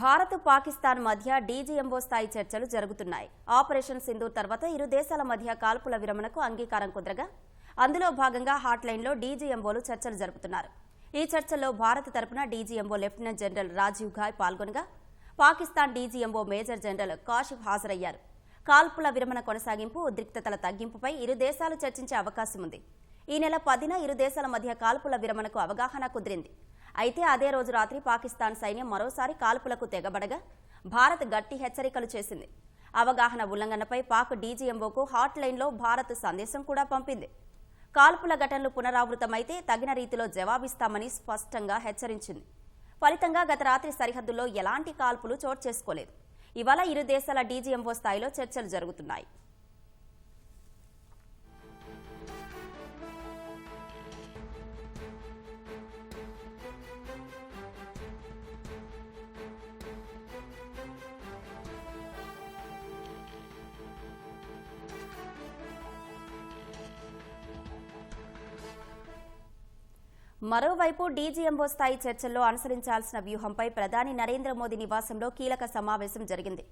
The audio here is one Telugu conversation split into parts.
భారత్ పాకిస్తాన్ మధ్య డీజీఎంఓ స్థాయి చర్చలు జరుగుతున్నాయి. ఆపరేషన్ సింధూర్ తర్వాత ఇరు దేశాల మధ్య కాల్పుల విరమణకు అంగీకారం కుదరగా అందులో భాగంగా హాట్లైన్లో డీజీఎంఓలు చర్చలు జరుపుతున్నారు. ఈ చర్చల్లో భారత్ తరపున DGMO lieutenant general Rajiv Ghai పాల్గొనగా Pakistan DGMO major general Kashif హాజరయ్యారు. కాల్పుల విరమణ కొనసాగింపు ఉద్రిక్తతల తగ్గింపుపై ఇరు దేశాలు చర్చించే అవకాశం ఉంది ఈ నెల పదిన ఇరు దేశాల మధ్య కాల్పుల విరమణకు అవగాహన కుదిరింది. అయితే అదే రోజు రాత్రి పాకిస్తాన్ సైన్యం మరోసారి కాల్పులకు తెగబడగా భారత్ గట్టి హెచ్చరికలు చేసింది. అవగాహన ఉల్లంఘనపై పాక్ డీజీఎంఓకు హాట్ లైన్లో భారత్ సందేశం కూడా పంపింది. కాల్పుల ఘటనలు పునరావృతమైతే తగిన రీతిలో జవాబిస్తామని స్పష్టంగా హెచ్చరించింది. ఫలితంగా గత రాత్రి సరిహద్దుల్లో ఎలాంటి కాల్పులు చోటు చేసుకోలేదు. ఇవాళ ఇరు దేశాల డీజీఎంఓ స్థాయిలో చర్చలు జరుగుతున్నాయి. మరోవైపు డీజీఎంఓ స్థాయి చర్చల్లో అనుసరించాల్సిన వ్యూహంపై ప్రధాని నరేంద్ర మోదీ నివాసంలో కీలక సమావేశం జరిగింది.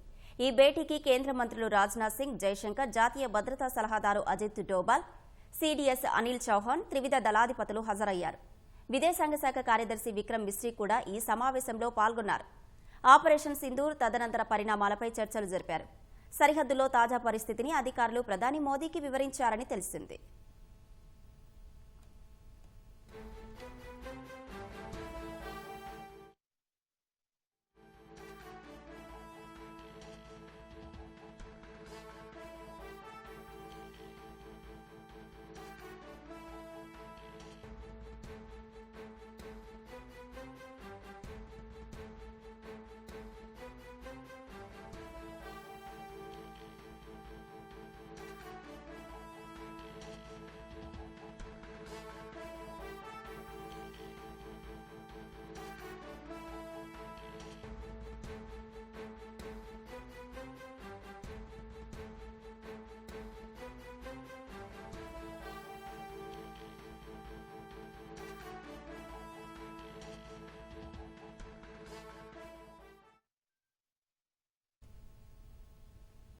ఈ భేటీకి కేంద్ర మంత్రులు రాజ్నాథ్ సింగ్ జైశంకర్ జాతీయ భద్రతా సలహాదారు అజిత్ డోబాల్ సీడీఎస్ అనిల్ చౌహాన్ త్రివిధ దళాధిపతులు హాజరయ్యారు. విదేశాంగ శాఖ కార్యదర్శి విక్రమ్ మిశ్రీ కూడా ఈ సమావేశంలో పాల్గొన్నారు. ఆపరేషన్ సింధూర్ తదనంతర పరిణామాలపై చర్చలు జరిపారు. సరిహద్దులో తాజా పరిస్థితిని అధికారులు ప్రధాని మోదీకి వివరించారని తెలిసింది.